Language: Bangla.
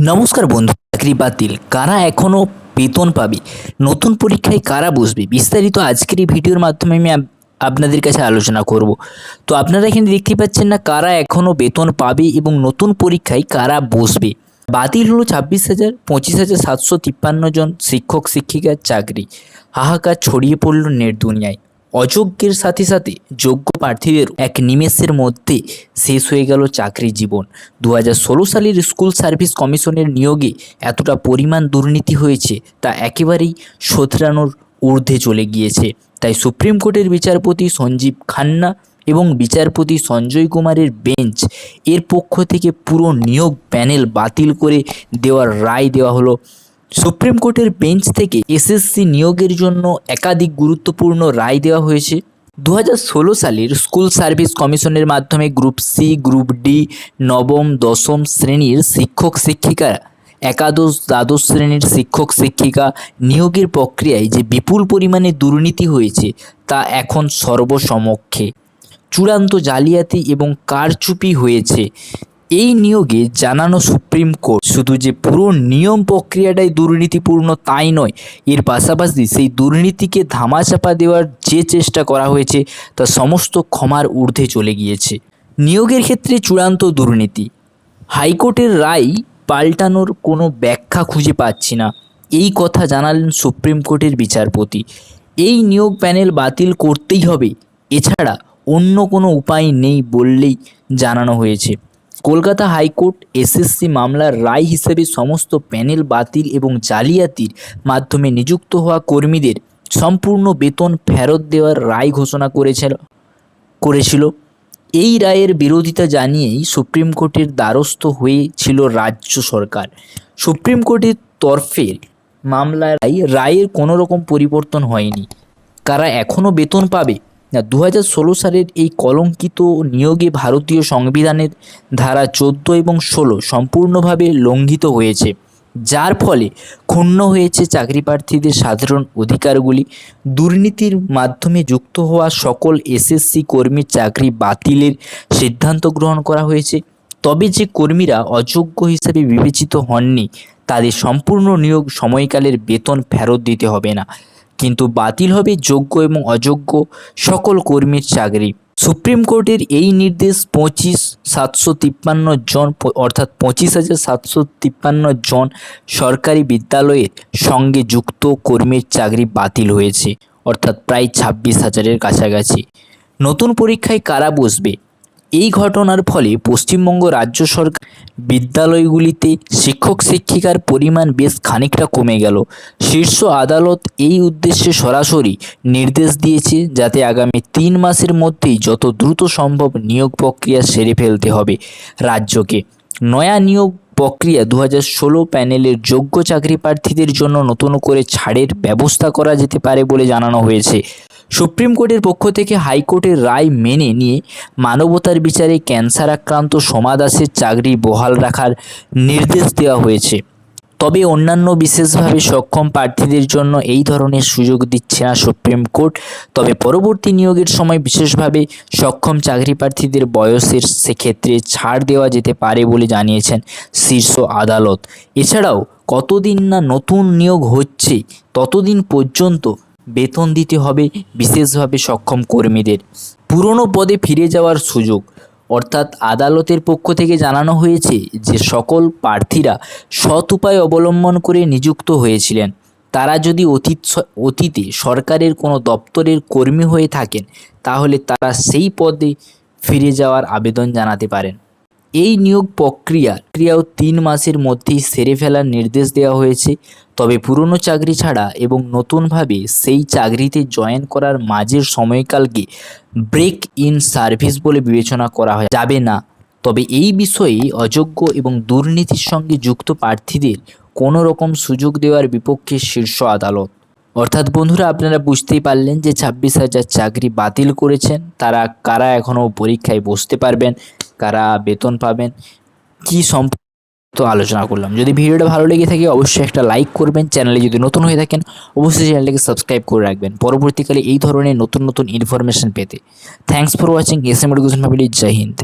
নমস্কার বন্ধু, চাকরি বাতিল। কারা এখনও বেতন পাবে? নতুন পরীক্ষায় কারা বসবে? বিস্তারিত আজকের এই ভিডিওর মাধ্যমে আমি আপনাদের কাছে আলোচনা করব। তো আপনারা এখানে দেখতে পাচ্ছেন না কারা এখনও বেতন পাবে এবং নতুন পরীক্ষায় কারা বসবে। বাতিল হলো ছাব্বিশ হাজার, পঁচিশ হাজার সাতশো তিপ্পান্ন জন শিক্ষক শিক্ষিকার চাকরি। হাহাকার ছড়িয়ে পড়ল নেট দুনিয়ায়। অযোগ্যের সাথে সাথে যোগ্য প্রার্থীদের এক নিমেষের মধ্যে শেষ হয়ে গেল চাকরি জীবন। দু হাজার ষোলো সালের স্কুল সার্ভিস কমিশনের নিয়োগে এতটা পরিমাণ দুর্নীতি হয়েছে তা একেবারেই শোধরানোর ঊর্ধ্বে চলে গিয়েছে। তাই সুপ্রিম কোর্টের বিচারপতি সঞ্জীব খান্না এবং বিচারপতি সঞ্জয় কুমারের বেঞ্চ এর পক্ষ থেকে পুরো নিয়োগ প্যানেল বাতিল করে দেওয়ার রায় দেওয়া হলো। সুপ্রিম কোর্টের বেঞ্চ থেকে এসএসসি নিয়োগের জন্য একাধিক গুরুত্বপূর্ণ রায় দেওয়া হয়েছে। দু ষোলো সালের স্কুল সার্ভিস কমিশনের মাধ্যমে গ্রুপ সি, গ্রুপ ডি, নবম, দশম শ্রেণির শিক্ষক শিক্ষিকারা, একাদশ, দ্বাদশ শ্রেণির শিক্ষক শিক্ষিকা নিয়োগের প্রক্রিয়ায় যে বিপুল পরিমাণে দুর্নীতি হয়েছে, তা এখন সর্বসমক্ষে। চূড়ান্ত জালিয়াতি এবং কারচুপি হয়েছে। এই নিয়োগে জানানো সুপ্রিম কোর্ট। শুধু যে পুরো নিয়ম প্রক্রিয়াটাই দুর্নীতিপূর্ণ তাই নয়, এর পাশাপাশি সেই দুর্নীতিকে ধামাচাপা দেওয়ার যে চেষ্টা করা হয়েছে, তা সমস্ত ক্ষমার ঊর্ধ্বে চলে গিয়েছে। নিয়োগের ক্ষেত্রে চূড়ান্ত দুর্নীতি। হাইকোর্টের রায় পাল্টানোর কোনো ব্যাখ্যা খুঁজে পাচ্ছি না। এই কথা জানালেন সুপ্রিম কোর্টের বিচারপতি। এই নিয়োগ প্যানেল বাতিল করতেই হবে। এছাড়া অন্য কোনো উপায় নেই বললেই জানানো হয়েছে। কলকাতা হাইকোর্ট এসএসসি মামলার রায় হিসেবে সমস্ত প্যানেল বাতিল এবং জালিয়াতির মাধ্যমে নিযুক্ত হওয়া কর্মীদের সম্পূর্ণ বেতন ফেরত দেওয়ার রায় ঘোষণা করেছিল করেছিল। এই রায়ের বিরোধিতা জানিয়েই সুপ্রিম কোর্টের দ্বারস্থ হয়েছিল রাজ্য সরকার। সুপ্রিম কোর্টের তরফে মামলার রায়ের কোনো রকম পরিবর্তন হয়নি। কারা এখনও বেতন পাবে দু সালের এই কলঙ্কিত নিয়োগে ভারতীয় সংবিধানের ধারা চোদ্দ এবং ষোলো সম্পূর্ণভাবে লঙ্ঘিত হয়েছে। যার ফলে ক্ষুণ্ণ হয়েছে চাকরি প্রার্থীদের সাধারণ অধিকারগুলি। দুর্নীতির মাধ্যমে যুক্ত হওয়া সকল এসএসসি কর্মীর চাকরি বাতিলের সিদ্ধান্ত গ্রহণ করা হয়েছে। তবে যে কর্মীরা অযোগ্য হিসেবে বিবেচিত হননি, তাদের সম্পূর্ণ নিয়োগ সময়কালের বেতন ফেরত দিতে হবে না। কিন্তু বাতিল হবে যোগ্য এবং অযোগ্য সকল কর্মীর চাকরি। সুপ্রিম কোর্টের এই নির্দেশ পঁচিশ সাতশো তিপ্পান্ন জন, অর্থাৎ পঁচিশ হাজার সাতশো তিপ্পান্ন জন সরকারি বিদ্যালয়ের সঙ্গে যুক্ত কর্মীর চাকরি বাতিল হয়েছে, অর্থাৎ প্রায় ছাব্বিশ হাজারের কাছাকাছি। নতুন পরীক্ষায় কারা বসবে? এই ঘটনার ফলে পশ্চিমবঙ্গ রাজ্য সরকার বিদ্যালয়গুলিতে শিক্ষক শিক্ষিকার পরিমাণ বেশ খানিকটা কমে গেল। শীর্ষ আদালত এই উদ্দেশ্যে সরাসরি নির্দেশ দিয়েছে যাতে আগামী তিন মাসের মধ্যেই যত দ্রুত সম্ভব নিয়োগ প্রক্রিয়া সেরে ফেলতে হবে রাজ্যকে। নয়া নিয়োগ প্রক্রিয়া দু ষোলো প্যানেলের যোগ্য চাকরি প্রার্থীদের জন্য নতুন করে ছাড়ের ব্যবস্থা করা যেতে পারে বলে জানানো হয়েছে। সুপ্রিম কোর্টের পক্ষ থেকে হাইকোর্টের রায় মেনে নিয়ে মানবতার বিচারে ক্যান্সার আক্রান্ত সোমা দাসের চাকরি বহাল রাখার নির্দেশ দেওয়া হয়েছে। তবে অন্যান্য বিশেষভাবে সক্ষম প্রার্থীদের জন্য এই ধরনের সুযোগ দিচ্ছে না সুপ্রিম কোর্ট। তবে পরবর্তী নিয়োগের সময় বিশেষভাবে সক্ষম চাকরি প্রার্থীদের বয়সের সেক্ষেত্রে ছাড় দেওয়া যেতে পারে বলে জানিয়েছেন শীর্ষ আদালত। এছাড়াও কতদিন না নতুন নিয়োগ হচ্ছে, ততদিন পর্যন্ত বেতন দিতে হবে, বিশেষভাবে সক্ষম কর্মীদের। পুরনো পদে ফিরে যাওয়ার সুযোগ। অর্থাৎ আদালতের পক্ষ থেকে জানানো হয়েছে যে, সকল প্রার্থীরা সৎ উপায় অবলম্বন করে নিযুক্ত হয়েছিলেন। তারা যদি অতীত অতীতে সরকারের কোনো দপ্তরের কর্মী হয়ে থাকেন, তাহলে তারা সেই পদে ফিরে যাওয়ার আবেদন জানাতে পারেন। এই নিয়োগ প্রক্রিয়া ক্রিয়াও তিন মাসের মধ্যেই সেরে ফেলার নির্দেশ দেওয়া হয়েছে। তবে পুরনো চাকরি ছাড়া এবং নতুনভাবে সেই চাকরিতে জয়েন করার মাঝের সময়কালকে ব্রেক ইন সার্ভিস বলে বিবেচনা করা যাবে না। তবে এই বিষয়ে অযোগ্য এবং দুর্নীতির সঙ্গে যুক্ত প্রার্থীদের কোনো রকম সুযোগ দেওয়ার বিপক্ষে শীর্ষ আদালত। অর্থাৎ বন্ধুরা, আপনারা বুঝতেই পারলেন যে ছাব্বিশ হাজার চাকরি বাতিল করেছেন। তারা, কারা এখনও পরীক্ষায় বসতে পারবেন? কারা বেতন পাবেন? কি সম্পর্কে তো আলোচনা করলাম। যদি ভিডিওটা ভালো লেগে থাকে, অবশ্যই একটা লাইক করবেন। চ্যানেলে যদি নতুন হয়ে থাকেন, অবশ্যই চ্যানেলটাকে সাবস্ক্রাইব করে রাখবেন। পরবর্তীকালে এই ধরনের নতুন নতুন ইনফরমেশন পেতে। Thanks for watching S M education family Jai Hind